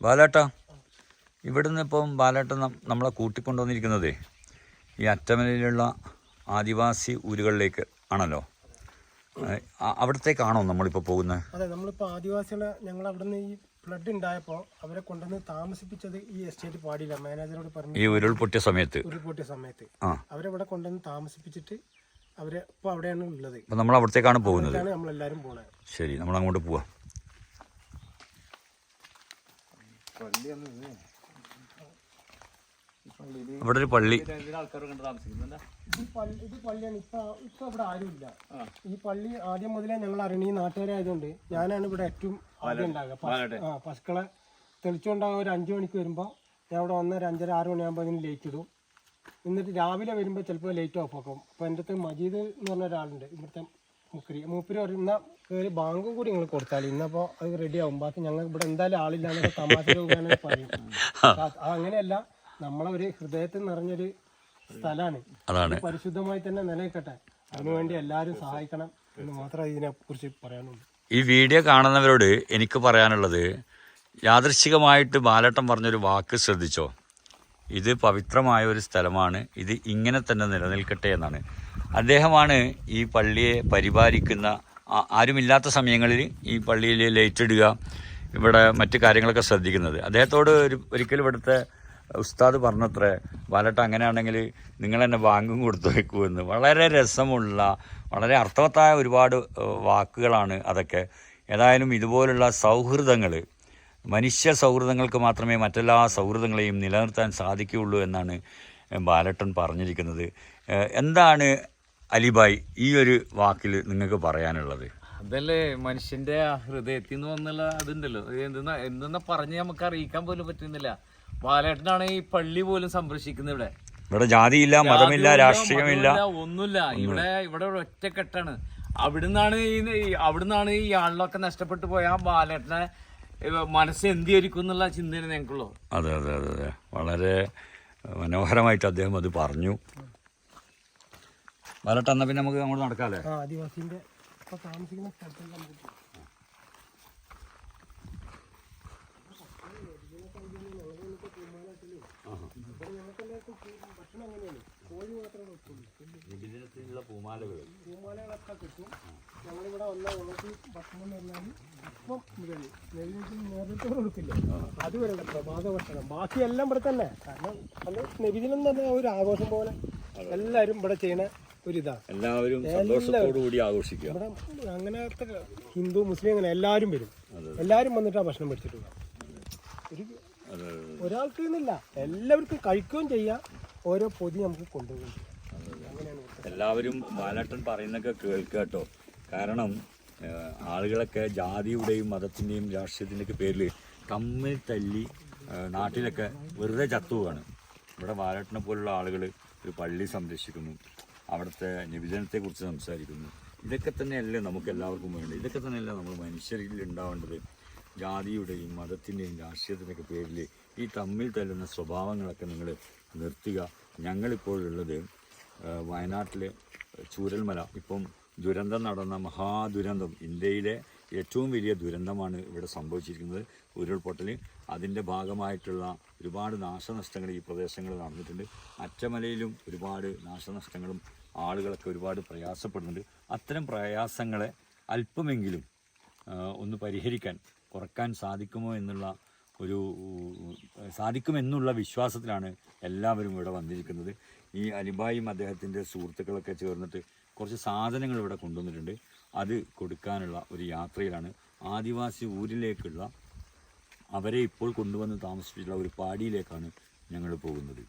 ബാലേട്ട ഇവിടുന്ന് ഇപ്പം ബാലേട്ട നം- നമ്മളെ കൂട്ടിക്കൊണ്ടുവന്നിരിക്കുന്നതേ ഈ അറ്റമലയിലുള്ള ആദിവാസി ഊരുകളിലേക്ക് ആണല്ലോ. അവിടത്തേക്കാണോ നമ്മളിപ്പോൾ പോകുന്നത് അതെ നമ്മളിപ്പോൾ ആദിവാസികളെ ഞങ്ങൾ അവിടുന്ന് ഈ ഫ്ലഡ് ഉണ്ടായപ്പോൾ അവരെ കൊണ്ടുവന്ന് താമസിപ്പിച്ചത് ഈ എസ്റ്റേറ്റ് പാടിയില്ല. മാനേജറോട് പറഞ്ഞു ഈ ഉരുൾപൊട്ടിയ സമയത്ത്? ഉരുൾപൊട്ടിയ സമയത്ത്. അവരെ ഇവിടെ കൊണ്ടുവന്ന് താമസിപ്പിച്ചിട്ട് അവരെ ഇപ്പോൾ അവിടെയാണ് ഉള്ളത്. നമ്മൾ അവിടത്തേക്കാണ് പോകുന്നത്? നമ്മളെല്ലാവരും പോകുന്നത് ശരി നമ്മൾ അങ്ങോട്ട് പോവാം. അവിടെ ഒരു പള്ളി. ഇത് പള്ളി ഇത് പള്ളിയാണ്. ഇപ്പൊ ഇപ്പൊ ഇവിടെ ആരുമില്ല ഈ പള്ളി ആദ്യം മുതലേ ഞങ്ങൾ അറിയണ ഈ നാട്ടുകാരായതുകൊണ്ട് ഞാനാണ് ഇവിടെ ഏറ്റവും ആദ്യം ഉണ്ടാകുക പശുക്കളെ തെളിച്ചുകൊണ്ടാകുക ഒരു അഞ്ചു മണിക്ക് വരുമ്പോൾ ഞാൻ ഇവിടെ ഒന്നര അഞ്ചര ആറ് മണിയാകുമ്പോൾ അതിന് ലേറ്റ് ഇടും. എന്നിട്ട് രാവിലെ വരുമ്പോൾ ചിലപ്പോൾ ലേറ്റ് ഓഫ് ആക്കും. അപ്പോൾ എന്റെ അടുത്ത് മജീദ് എന്ന് പറഞ്ഞ ഒരാളുണ്ട്. ഇവിടുത്തെ മുക്കരി മൂപ്പര് പറയും എന്നാ കയറി ബാങ്കും കൂടി നിങ്ങൾ കൊടുത്താൽ ഇന്നപ്പോ അത് റെഡി ആവും. ബാക്കി ഞങ്ങൾ ഇവിടെ എന്തായാലും ആളില്ല എന്നൊക്കെ തമാശ രൂപയാണ് പറയും. അങ്ങനെയല്ല നമ്മളെ ഒരു ഹൃദയത്തിൽ നിറഞ്ഞൊരു സ്ഥലമാണ് പരിശുദ്ധമായി തന്നെ നിലനിൽക്കട്ടെ. അതിനുവേണ്ടി എല്ലാവരും സഹായിക്കണം എന്ന് മാത്രമേ ഇതിനെ കുറിച്ച് പറയാനുള്ളൂ. ഈ വീഡിയോ കാണുന്നവരോട് എനിക്ക് പറയാനുള്ളത് യാദൃശികമായിട്ട് ബാലട്ടം പറഞ്ഞൊരു വാക്ക് ശ്രദ്ധിച്ചോ? ഇത് പവിത്രമായ ഒരു സ്ഥലമാണ്. ഇത് ഇങ്ങനെ തന്നെ നിലനിൽക്കട്ടെ എന്നാണ്. അദ്ദേഹമാണ് ഈ പള്ളിയെ പരിപാലിക്കുന്ന ആരുമില്ലാത്ത സമയങ്ങളിൽ ഈ പള്ളിയിൽ ലൈറ്റ് ഇടുക ഇവിടെ മറ്റ് കാര്യങ്ങളൊക്കെ ശ്രദ്ധിക്കുന്നത്. അദ്ദേഹത്തോട് ഒരു ഒരിക്കലും ഇവിടുത്തെ ഉസ്താദ് പറഞ്ഞത്രേ വാലട്ട് അങ്ങനെയാണെങ്കിൽ നിങ്ങൾ എന്നെ ബാങ്കും കൊടുത്തു വെക്കൂ എന്ന്. വളരെ രസമുള്ള വളരെ അർത്ഥവത്തായ ഒരുപാട് വാക്കുകളാണ് അതൊക്കെ. ഏതായാലും ഇതുപോലുള്ള സൗഹൃദങ്ങൾ മനുഷ്യ സൗഹൃദങ്ങൾക്ക് മാത്രമേ മറ്റെല്ലാ സൗഹൃദങ്ങളെയും നിലനിർത്താൻ സാധിക്കുകയുള്ളൂ എന്നാണ് ബാലട്ടൻ പറഞ്ഞിരിക്കുന്നത്. എന്താണ് അലിബായ് ഈ ഒരു വാക്കിൽ നിങ്ങൾക്ക് പറയാനുള്ളത്? അതല്ലേ മനുഷ്യന്റെ ആ ഹൃദയത്തിൽ നിന്ന് വന്നുള്ള അതുണ്ടല്ലോ. എന്തെന്നാ എന്തെന്നാ പറഞ്ഞ് നമുക്ക് അറിയിക്കാൻ പോലും പറ്റുന്നില്ല. ബാലേട്ടനാണ് ഈ പള്ളി പോലും സംരക്ഷിക്കുന്നത് ഇവിടെ. ഇവിടെ ജാതിയില്ല മതമില്ല രാഷ്ട്രീയമില്ല. ഒന്നുമില്ല. ഇവിടെ ഇവിടെ ഒറ്റക്കെട്ടാണ്. അവിടുന്നാണ് ഈ അവിടുന്നാണ് ഈ ആളിലൊക്കെ നഷ്ടപ്പെട്ടു പോയ ആ ബാലേട്ടനെ മനസ്സ് എന്തിയായിരിക്കും എന്നുള്ള ചിന്തയാണ് ഞങ്ങൾക്കുള്ളൂ അതെ അതെ അതെ അതെ. വളരെ മനോഹരമായിട്ട് അദ്ദേഹം അത് പറഞ്ഞു. വരട്ടെ എന്നാൽ പിന്നെ നമുക്ക് അങ്ങോട്ട് നടക്കാമല്ലേ ആ ആദിവാസിന്റെ താമസിക്കുന്ന സ്ഥലത്തേക്ക് നമുക്ക് പൂമാലകൾ പൂമാലകളൊക്കെ കിട്ടും. ഞങ്ങളിവിടെ വന്ന ഉള്ളത് ഭക്ഷണം എന്ന് പറഞ്ഞാൽ ഇപ്പം മുതൽ നെല്ലിക്ക് നേരിട്ട് കൊടുക്കില്ല? അതുവരെ പ്രഭാത ഭക്ഷണം. ബാക്കിയെല്ലാം ഇവിടെ തന്നെ. കാരണം അത് നബിദിനം എന്ന് പറഞ്ഞാൽ ഒരു ആഘോഷം പോലെ എല്ലാവരും ഇവിടെ ചെയ്യണ ഒരിതാണ് എല്ലാവരും സന്തോഷത്തോടു കൂടി ആഘോഷിക്കുക. ഇവിടെ അങ്ങനത്തെ ഹിന്ദു മുസ്ലിം അങ്ങനെ എല്ലാവരും വരും. എല്ലാവരും വന്നിട്ട് ആ ഭക്ഷണം പഠിച്ചിട്ടുണ്ട് ഒരു. ഒരാൾക്ക് എന്നില്ല എല്ലാവർക്കും കഴിക്കുകയും ചെയ്യാം. ഓരോ പൊതി നമുക്ക് കൊണ്ടുപോകും. എല്ലാവരും ബാലട്ടൻ പറയുന്നൊക്കെ കേൾക്കുക കേട്ടോ. കാരണം ആളുകളൊക്കെ ജാതിയുടെയും മതത്തിന്റെയും രാഷ്ട്രീയത്തിന്റെയൊക്കെ പേരിൽ തമ്മിൽ തല്ലി നാട്ടിലൊക്കെ വെറുതെ ചത്തുവാണ് ഇവിടെ ബാലട്ടനെ പോലുള്ള ആളുകൾ ഒരു പള്ളി സംരക്ഷിക്കുന്നു. അവിടുത്തെ നിവിജനത്തെക്കുറിച്ച് സംസാരിക്കുന്നു. ഇതൊക്കെ തന്നെയല്ലേ നമുക്ക് എല്ലാവർക്കും വേണ്ടത്? ഇതൊക്കെ തന്നെയല്ലേ നമ്മൾ മനുഷ്യരിൽ ഉണ്ടാവേണ്ടത്? ജാതിയുടെയും മതത്തിന്റെയും രാഷ്ട്രീയത്തിന്റെയൊക്കെ പേരിൽ ഈ തമ്മിൽ തല്ലുന്ന സ്വഭാവങ്ങളൊക്കെ നിങ്ങൾ നിർത്തുക. ഞങ്ങളിപ്പോഴുള്ളത് വയനാട്ടിലെ ചൂരൽമല. ഇപ്പം ദുരന്തം നടന്ന മഹാദുരന്തം ഇന്ത്യയിലെ ഏറ്റവും വലിയ ദുരന്തമാണ് ഇവിടെ സംഭവിച്ചിരിക്കുന്നത്. ഉരുൾപൊട്ടൽ അതിന്റെ ഭാഗമായിട്ടുള്ള ഒരുപാട് നാശനഷ്ടങ്ങൾ ഈ പ്രദേശങ്ങളിൽ നടന്നിട്ടുണ്ട്. അറ്റമലയിലും ഒരുപാട് നാശനഷ്ടങ്ങളും ആളുകളൊക്കെ ഒരുപാട് പ്രയാസപ്പെടുന്നുണ്ട്. അത്തരം പ്രയാസങ്ങളെ അല്പമെങ്കിലും ഒന്ന് പരിഹരിക്കാൻ കുറയ്ക്കാൻ സാധിക്കുമോ എന്നുള്ള ഒരു സാധിക്കുമെന്നുള്ള വിശ്വാസത്തിലാണ് എല്ലാവരും ഇവിടെ വന്നിരിക്കുന്നത്. ഈ അലിബായും അദ്ദേഹത്തിന്റെ സുഹൃത്തുക്കളൊക്കെ ചേർന്നിട്ട് കുറച്ച് സാധനങ്ങൾ ഇവിടെ കൊണ്ടുവന്നിട്ടുണ്ട്. അത് കൊടുക്കാനുള്ള ഒരു യാത്രയിലാണ്. ആദിവാസി ഊരിലേക്കുള്ള അവരെ ഇപ്പോൾ കൊണ്ടുവന്ന് താമസിച്ചിട്ടുള്ള ഒരു പാടിയിലേക്കാണ് ഞങ്ങൾ പോകുന്നത്.